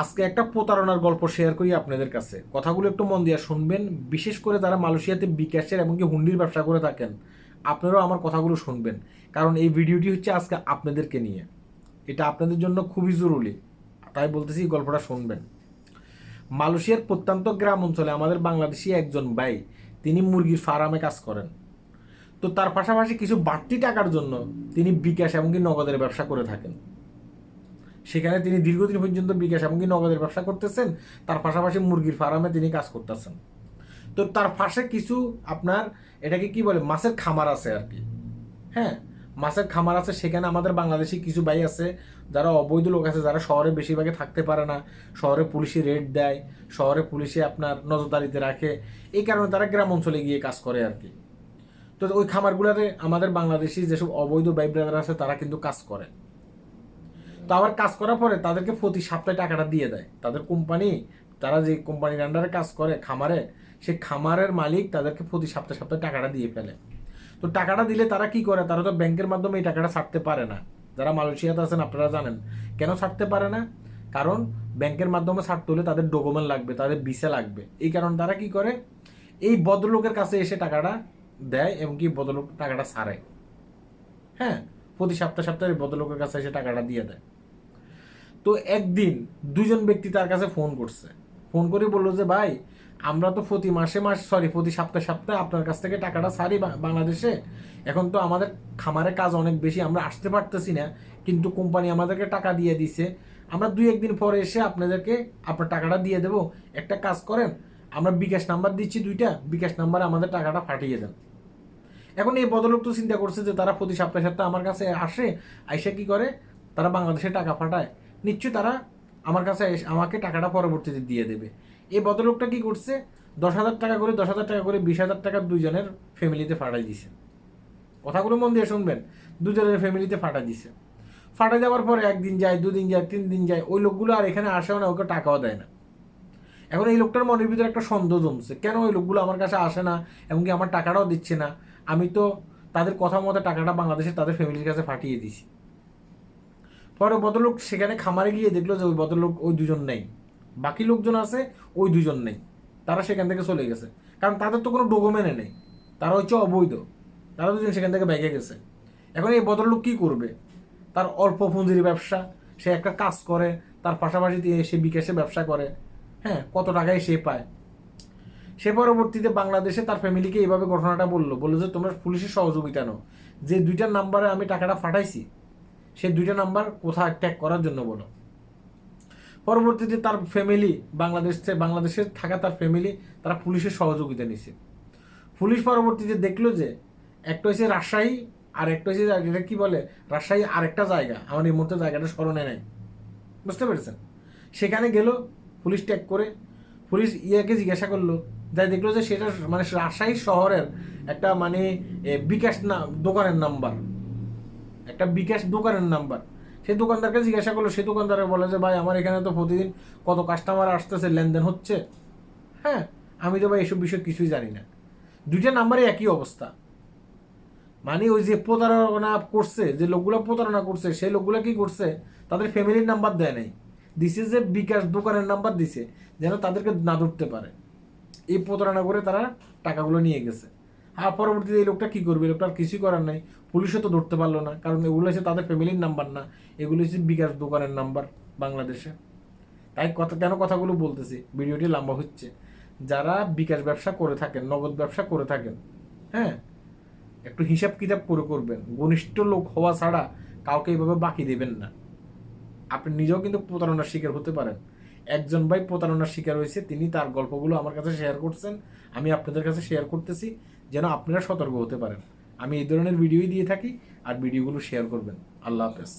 আজকে একটা প্রতারণার গল্প শেয়ার করি আপনাদের কাছে। কথাগুলো একটু মন দিয়ে শুনবেন। বিশেষ করে যারা মালয়েশিয়াতে বিকাশের এমনকি হুন্ডির ব্যবসা করে থাকেন, আপনারাও আমার কথাগুলো শুনবেন। কারণ এই ভিডিওটি হচ্ছে আজকে আপনাদেরকে নিয়ে। এটা আপনাদের জন্য খুবই জরুরি। তাই বলতেছি গল্পটা শুনবেন। মালয়েশিয়ার প্রত্যন্ত গ্রাম অঞ্চলে আমাদের বাংলাদেশি একজন ভাই, তিনি মুরগির ফার্মে কাজ করেন। তো তার পাশাপাশি কিছু বাড়তি টাকার জন্য তিনি বিকাশ এমনকি নগদের ব্যবসা করে থাকেন। সেখানে তিনি দীর্ঘদিন পর্যন্ত বিকাশ এমনকি নগদের ব্যবসা করতেছেন, তার পাশাপাশি মুরগির ফার্মে তিনি কাজ করতেছেন। তো তার পাশে কিছু আপনার এটাকে কি বলে, মাছের খামার আছে আর কি। হ্যাঁ মাছের খামার আছে, সেখানে আমাদের বাংলাদেশি কিছু ভাই আছে, যারা অবৈধ লোক আছে, যারা শহরে বেশিরভাগে থাকতে পারে না। শহরে পুলিশে রেড দেয়, শহরে পুলিশে আপনার নজরদারিতে রাখে। এই কারণে তারা গ্রাম অঞ্চলে গিয়ে কাজ করে আর কি। তো ওই খামারগুলোতে আমাদের বাংলাদেশি যেসব অবৈধ ভাই আছে, তারা কিন্তু কাজ করে। তো আবার কাজ করার পরে তাদেরকে প্রতি সপ্তাহে টাকাটা দিয়ে দেয়। তাদের কোম্পানি, তারা যে কোম্পানির আন্ডারে কাজ করে, খামারে, সে খামারের মালিক তাদেরকে প্রতি সপ্তাহে সপ্তাহে টাকাটা দিয়ে ফেলে। তো টাকাটা দিলে তারা কি করে? তারা তো ব্যাংকের মাধ্যমে এই টাকাটা ছাড়তে পারে না। যারা মালয়েশিয়াতে আছেন আপনারা জানেন। কেন ছাড়তে পারে না? কারণ ব্যাংকের মাধ্যমে ছাড়তে হলে তাদের ডকুমেন্ট লাগবে, তাদের ভিসা লাগবে। এই কারণে তারা কি করে? এই ভদ্রলোকের কাছে এসে টাকাটা দেয় এবং কি ভদ্রলোক টাকাটা ছাড়ে। হ্যাঁ প্রতি সপ্তাহে সপ্তাহে ভদ্রলোকের কাছে এসে টাকাটা দিয়ে দেয়। তো একদিন দুজন ব্যক্তি তার কাছে ফোন করছে। ফোন করে বলল যে, ভাই, আমরা তো প্রতি মাসে মাস সরি প্রতি সপ্তাহে সপ্তাহে আপনার কাছ থেকে টাকাটা সারি বাংলাদেশে। এখন তো আমাদের খামারে কাজ অনেক বেশি, আমরা আসতে পারতেছি না, কিন্তু কোম্পানি আমাদেরকে টাকা দিয়ে দিছে। আমরা দুই একদিন পরে এসে আপনাদেরকে আপনার টাকাটা দিয়ে দেবো। একটা কাজ করেন, আমরা বিকাশ নাম্বার দিচ্ছি দুইটা, বিকাশ নাম্বারে আমাদের টাকাটা পাঠিয়ে দেন। এখন এই বদলোক তো চিন্তা করছে যে, তারা প্রতি সপ্তাহে সপ্তাহে আমার কাছে আসে, আইসা কি করে? তারা বাংলাদেশে টাকা পাঠায়। নিশ্চয়ই তারা আমার কাছে আমাকে টাকাটা পরবর্তীতে দিয়ে দেবে। এই বদলোকটা কি করছে? দশ হাজার টাকা করে, দশ হাজার টাকা করে, বিশ হাজার টাকা দুজনের ফ্যামিলিতে ফাটাই দিছে। কথাগুলো মন দিয়ে শুনবেন। দুজনের ফ্যামিলিতে ফাটাই দিছে। ফাটাই যাওয়ার পরে একদিন যায়, দুদিন যায় তিন দিন যায়, ওই লোকগুলো আর এখানে আসেও না, ওকে টাকাও দেয় না। এখন এই লোকটার মনের ভিতরে একটা সন্দেহ জমছে, কেন ওই লোকগুলো আমার কাছে আসে না এমনকি আমার টাকাটাও দিচ্ছে না? আমি তো তাদের কথা মতো টাকাটা বাংলাদেশে তাদের ফ্যামিলির কাছে ফাটিয়ে দিছি। পরে ভদ্রলোক সেখানে খামারে গিয়ে দেখল যে ওই ভদ্রলোক ওই দুজন নেই। বাকি লোকজন আছে, ওই দুজন নেই। তারা সেখান থেকে চলে গেছে। কারণ তাদের তো কোনো ডকুমেন্টে নেই। তারা হচ্ছে অবৈধ। তারা দুজন সেখান থেকে ব্যাগে গেছে। এখন এই ভদ্রলোক কী করবে? তার অল্প পুঁজির ব্যবসা, সে একটা কাজ করে, তার পাশাপাশি দিয়ে সে বিকাশে ব্যবসা করে। হ্যাঁ কত টাকায় সে পায়। সে পরবর্তীতে বাংলাদেশে তার ফ্যামিলিকে এইভাবে ঘটনাটা বলল। বলল যে, তোমরা পুলিশের সহযোগিতা নাও। যে দুইটার নাম্বারে আমি টাকাটা ফাটাইছি সেই দুইটা নাম্বার কোথায় ট্যাগ করার জন্য বলো। পরবর্তীতে তার ফ্যামিলি বাংলাদেশ বাংলাদেশে থাকা তার ফ্যামিলি তারা পুলিশের সহযোগিতা নিছে। পুলিশ পরবর্তীতে দেখল যে একটা হচ্ছে রাজশাহী, আর একটা হচ্ছে এটা কি বলে? রাজশাহী আরেকটা জায়গা। আমার এই মুহূর্তে জায়গাটা স্মরণে নেই। বুঝতে পেরেছেন? সেখানে গেল, পুলিশ ট্যাগ করে। পুলিশ ইয়াকে জিজ্ঞাসা করল, যাই দেখল যে সেটা মানে রাজশাহী শহরের একটা মানে বিকাশ না, দোকানের নাম্বার একটা বিকাশ দোকানের নাম্বার। সেই দোকানদারকে জিজ্ঞাসা করল সেই দোকানদারে বলে যে, ভাই, আমার এখানে তো প্রতিদিন কত কাস্টমার আসতেছে, লেনদেন হচ্ছে? হ্যাঁ আমি তো ভাই এসব বিষয়ে কিছুই জানি না। দুইটা নাম্বারে একই অবস্থা। মানে ওই যে প্রতারণা করছে, যে লোকগুলো প্রতারণা করছে, সেই লোকগুলো কি করছে? তাদের ফ্যামিলির নাম্বার দেয় নাই। দিছে যে বিকাশ দোকানের নাম্বার দিছে, যেন তাদেরকে না ধরতে পারে। এই প্রতারণা করে তারা টাকাগুলো নিয়ে গেছে। আর পরবর্তীতে এই লোকটা কি করবে? লোকটা আর কিছুই করার নাই। পুলিশও তো ধরতে পারল না, কারণ এগুলো হচ্ছে তাদের ফ্যামিলির নাম্বার না। এগুলো হচ্ছে বিকাশ দোকানের নাম্বার বাংলাদেশে। তাই কথা কেন কথাগুলো বলতেছি? ভিডিওটি লম্বা হচ্ছে। যারা বিকাশ ব্যবসা করে থাকেন, নগদ ব্যবসা করে থাকেন হ্যাঁ একটু হিসাব কিতাব করে করবেন। ঘনিষ্ঠ লোক হওয়া ছাড়া কাউকে এইভাবে বাকি দেবেন না। আপনি নিজেও কিন্তু প্রতারণার শিকার হতে পারেন। একজন ভাই প্রতারণার শিকার হয়েছে, তিনি তার গল্পগুলো আমার কাছে শেয়ার করছেন, আমি আপনাদের কাছে শেয়ার করতেছি। যেন আপনারা সতর্ক হতে পারেন। আমি এই ধরনের ভিডিওই দিয়ে থাকি, আর ভিডিওগুলো শেয়ার করবেন। আল্লাহ হাফেজ।